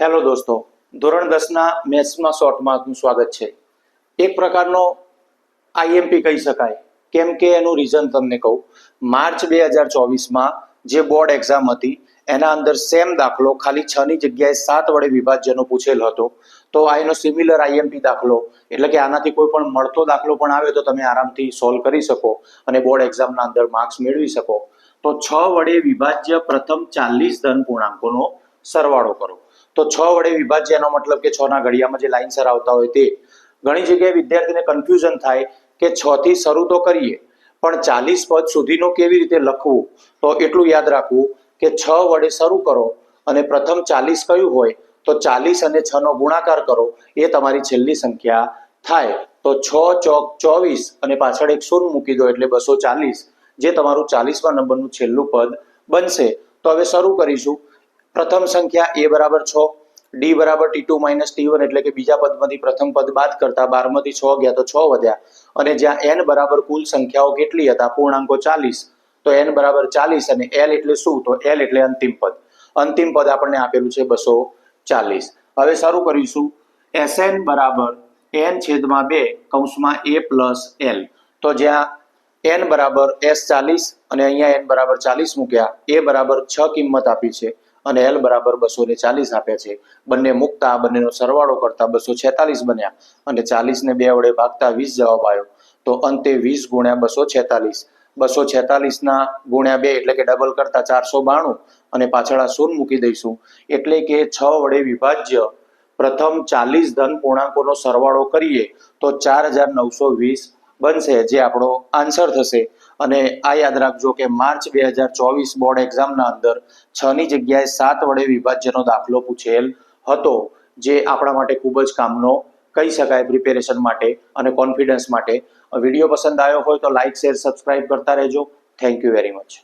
Hello દોસ્તો, ધોરણ દસના મેથ્સમાં શોર્ટમાં આપનું સ્વાગત છે. એક પ્રકારનો આઈએમપી કહી શકાય, કેમ કે એનું રીઝન તમને કહું. માર્ચ બે હજાર ચોવીસમાં જે બોર્ડ એક્ઝામ હતી, એના અંદર સેમ દાખલો, ખાલી છ ની જગ્યાએ સાત વડે વિભાજ્યનો પૂછેલ હતો. તો આ એનો સિમિલર આઈએમપી દાખલો, એટલે કે આનાથી કોઈ પણ મળતો દાખલો પણ આવે તો તમે આરામથી સોલ્વ કરી શકો અને બોર્ડ એક્ઝામના અંદર માર્ક્સ મેળવી શકો. તો છ વડે વિભાજ્ય પ્રથમ ચાલીસ ધન પૂર્ણાંકોનો સરવાળો કરો. તો છ વડે વિભાજ્ય એનો મતલબ કે છ ના ઘડિયામાં જે લાઇનસર આવતા હોય તે. ઘણી જગ્યાએ વિદ્યાર્થીને કન્ફ્યુઝન થાય કે છ થી શરૂ તો કરીએ, પણ ચાલીસ પદ સુધીનું કેવી રીતે લખવું? તો એટલું યાદ રાખવું કે છ વડે શરૂ કરો અને પ્રથમ ચાલીસ કયું હોય, તો ચાલીસ અને છ નો ગુણાકાર કરો, એ તમારી છેલ્લી સંખ્યા થાય. તો છ ચોક ચોવીસ અને પાછળ એક શૂન્ય મૂકી દો એટલે બસો ચાલીસ, જે તમારું ચાલીસમાં નંબરનું છેલ્લું પદ બનશે. તો હવે શરૂ કરીશું. પ્રથમ સંખ્યા એ બરાબર છ, ડી બરાબર T two minus T one એટલે કે બીજા પદમાંથી પ્રથમ પદ બાદ કરતા બારમાંથી છ ગયા તો છ વધ્યા. અને જ્યાં એન બરાબર કુલ સંખ્યાઓ કેટલી હતા? પૂર્ણાંકો ચાલીસ. તો એન બરાબર ચાલીસ અને એલ એટલે શું? તો એલ એટલે અંતિમ પદ. અંતિમ પદ આપણને આપેલું છે બસો ચાલીસ. હવે શરૂ કરીશું. એસ એન બરાબર એન છેદમાં બે કૌંસમાં એ પ્લસ એલ તો જ્યાં એન બરાબર એસ ચાલીસ અને અહીંયા એન બરાબર ચાલીસ મૂક્યા. એ બરાબર છ કિંમત આપી છે. અને એલ બરાબર બસો ને ચાલીસ આપે છે. બંને મૂકતા, બંનેનો સરવાળો કરતા બસો છેતાલીસ બન્યા અને ચાલીસ ને બે વડે ભાગતા વીસ જવાબ આવ્યો. તો અંતે વીસ ગુણ્યા બસો છેતાલીસ. બસો છેતાલીસના ગુણ્યા બે એટલે કે ડબલ કરતા ચારસો બાણું અને પાછળ આ શૂન્ય મૂકી દઈશું. એટલે કે છ વડે વિભાજ્ય. પ્રથમ ચાલીસ ધન પૂર્ણાંકોનો સરવાળો કરીએ તો ચાર હજાર નવસો વીસ બનશે, જે આપણો આન્સર થશે. અને આ યાદ રાખજો કે માર્ચ બે હજાર ચોવીસ બોર્ડ એક્ઝામના અંદર છ ની જગ્યાએ સાત વડે વિભાજ્યનો દાખલો પૂછેલ હતો, જે આપણા માટે ખૂબ જ કામનો કહી શકાય પ્રિપેરેશન માટે અને કોન્ફિડન્સ માટે. વીડિયો પસંદ આવ્યો હોય તો લાઇક શેર સબસ્ક્રાઇબ કરતા રહેજો. Thank you very much